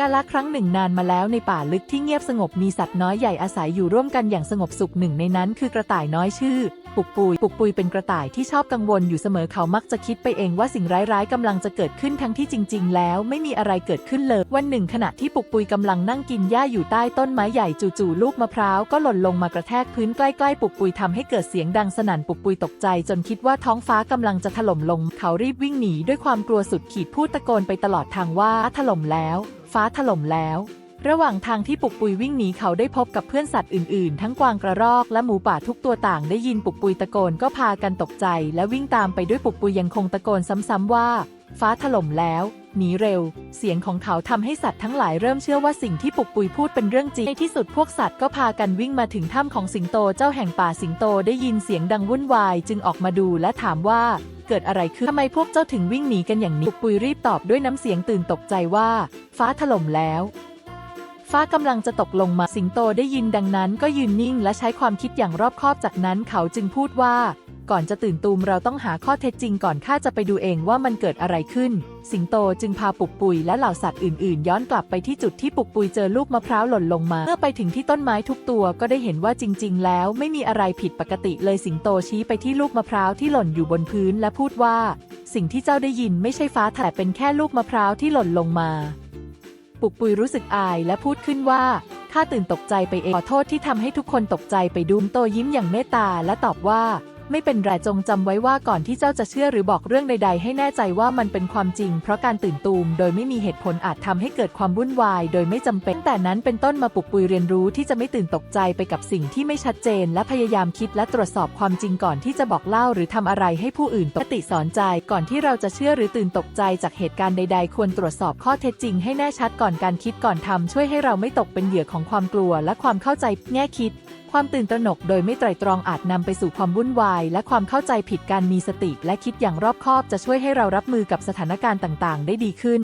กาละครั้งหนึ่งนานมาแล้วในป่าลึกที่เงียบสงบมีสัตว์น้อยใหญ่อาศัยอยู่ร่วมกันอย่างสงบสุขหนึ่งในนั้นคือกระต่ายน้อยชื่อ ปุกปุย ปุกปุยเป็นกระต่ายที่ชอบกังวลอยู่เสมอเขามักจะคิดไปเองว่าสิ่งร้ายๆกำลังจะเกิดขึ้นทั้งที่จริง ๆ แล้วไม่มีอะไรเกิดขึ้นเลย วันหนึ่งขณะที่ปุกปุยกำลังนั่งกินหญ้าอยู่ใต้ต้นไม้ใหญ่จู่ๆลูกมะพร้าวก็หล่นลงมากระแทกพื้นใกล้ๆปุกปุยทำให้เกิดเสียงดังสนั่นปุกปุยตกใจ จนคิดว่าท้องฟ้ากำลังจะถล่มลง เขารีบวิ่งหนีด้วยความกลัวสุดขีดพูดตะโกนไปตลอดทางว่าฟ้าถล่มแล้ว ฟ้าถล่มแล้ว ระหว่างทางที่ปุกปุยวิ่งหนีเขาได้พบกับเพื่อนสัตว์อื่นๆ ทั้งกวางกระรอกและหมูป่าทุกตัวต่างได้ยินปุกปุยตะโกนก็พากันตกใจ และวิ่งตามไปด้วยปุกปุยยังคงตะโกนซ้ำๆว่า ฟ้าถล่มแล้วหนีเร็ว เสียงของเขาทำให้สัตว์ทั้งหลายเริ่มเชื่อว่าสิ่งที่ปุกปุยพูดเป็นเรื่องจริง ในที่สุดพวกสัตว์ก็พากันวิ่งมาถึงถ้ำของสิงโตเจ้าแห่งป่าสิงโตได้ยินเสียงดังวุ่นวาย จึงออกมาดูและถามว่า เกิดอะไรขึ้นทำไมพวกเจ้าถึงวิ่งหนีกันอย่างนี้ปุยรีบตอบด้วยน้ำเสียงตื่นตกใจว่า ฟ้าถล่มแล้ว ฟ้ากำลังจะตกลงมาสิงโตได้ยินดังนั้น ก็ยืนนิ่งและใช้ความคิดอย่างรอบคอบจากนั้นเขาจึงพูดว่า ก่อนจะตื่นตูมเราต้องหาข้อเท็จจริงก่อนข้าจะไปดูเองว่ามันเกิดอะไรขึ้น สิงโตจึงพาปุกปุยและเหล่าสัตว์อื่นๆ ย้อนกลับไปที่จุดที่ปุกปุยเจอลูกมะพร้าวหล่นลงมา เมื่อไปถึงที่ต้นไม้ทุกตัวก็ได้เห็นว่าจริง ๆ แล้วไม่มีอะไรผิดปกติเลยสิงโตชี้ไปที่ลูกมะพร้าวที่หล่นอยู่บนพื้นและพูดว่า สิ่งที่เจ้าได้ยินไม่ใช่ฟ้าแต่เป็นแค่ลูกมะพร้าวที่หล่นลงมาปุกปุยรู้สึกอายและพูดขึ้นว่าข้าตื่นตกใจไปเองขอโทษที่ทำให้ทุกคนตกใจไปดูมโตยิ้มอย่างเมตตาและตอบว่า ไม่เป็นไรจงจำไว้ว่าก่อนที่เจ้าจะเชื่อหรือบอกเรื่องใด ๆ ให้แน่ใจว่ามันเป็นความจริง เพราะการตื่นตูมโดยไม่มีเหตุผลอาจทำให้เกิดความวุ่นวาย โดยไม่จำเป็นแต่นั้นเป็นต้นมาปุกปุยเรียนรู้ที่จะไม่ตื่นตกใจไปกับสิ่งที่ไม่ชัดเจน และพยายามคิดและตรวจสอบความจริงก่อนที่จะบอกเล่าหรือทำอะไรให้ผู้อื่นตกติสอนใจ ก่อนที่เราจะเชื่อหรือตื่นตกใจจากเหตุการณ์ใด ๆ ควรตรวจสอบข้อเท็จจริงให้แน่ชัดก่อนการคิดก่อนทำช่วยให้เราไม่ตกเป็นเหยื่อของความกลัวและความเข้าใจแง่คิด ความตื่นตระหนกโดยไม่ไตร่ตรองอาจนำไปสู่ความวุ่นวาย และความเข้าใจผิดการมีสติ และคิดอย่างรอบคอบจะช่วยให้เรารับมือกับสถานการณ์ต่าง ๆ ได้ดีขึ้น